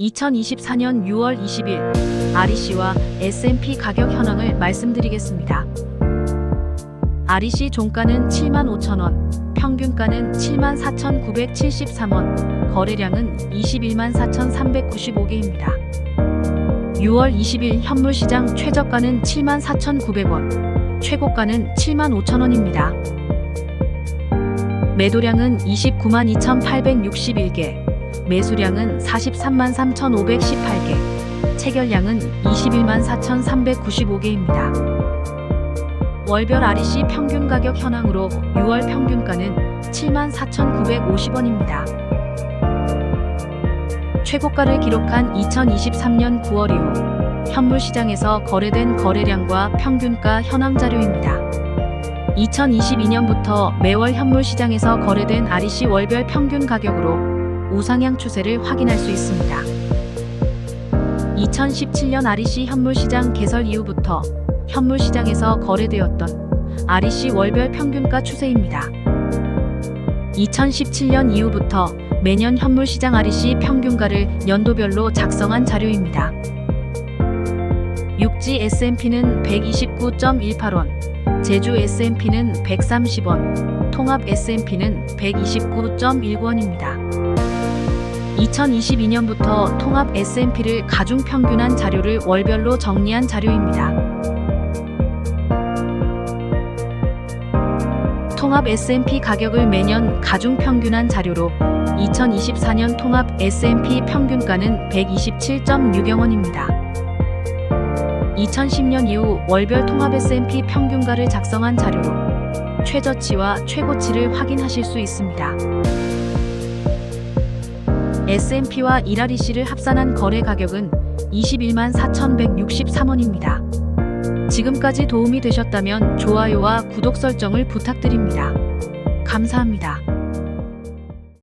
2024년 6월 20일 REC와 S&P 가격 현황을 말씀드리겠습니다. REC 종가는 75,000원, 평균가는 74,973원, 거래량은 214 4,395개입니다. 6월 20일 현물시장 최저가는 74,900원, 최고가는 75,000원입니다. 매도량은 29만 2,861개, 매수량은 43만 3,518개, 체결량은 21만 4,395개입니다. 월별 REC 평균 가격 현황으로 6월 평균가는 7만 4,950원입니다. 최고가를 기록한 2023년 9월 이후 현물 시장에서 거래된 거래량과 평균가 현황 자료입니다. 2022년부터 매월 현물 시장에서 거래된 REC 월별 평균 가격으로 우상향 추세를 확인할 수 있습니다. 2017년 REC 현물 시장 개설 이후부터 현물 시장에서 거래되었던 REC 월별 평균가 추세입니다. 2017년 이후부터 매년 현물 시장 REC 평균가를 연도별로 작성한 자료입니다. 육지 S&P는 129.18원, 제주 S&P는 130원, 통합 S&P는 129.19원입니다. 2022년부터 통합 S&P를 가중 평균한 자료를 월별로 정리한 자료입니다. 통합 S&P 가격을 매년 가중 평균한 자료로 2024년 통합 S&P 평균가는 127.6영원입니다. 2010년 이후 월별 통합 S&P 평균가를 작성한 자료로 최저치와 최고치를 확인하실 수 있습니다. S&P와 이라리씨를 합산한 거래 가격은 21만 4,163원입니다. 지금까지 도움이 되셨다면 좋아요와 구독 설정을 부탁드립니다. 감사합니다.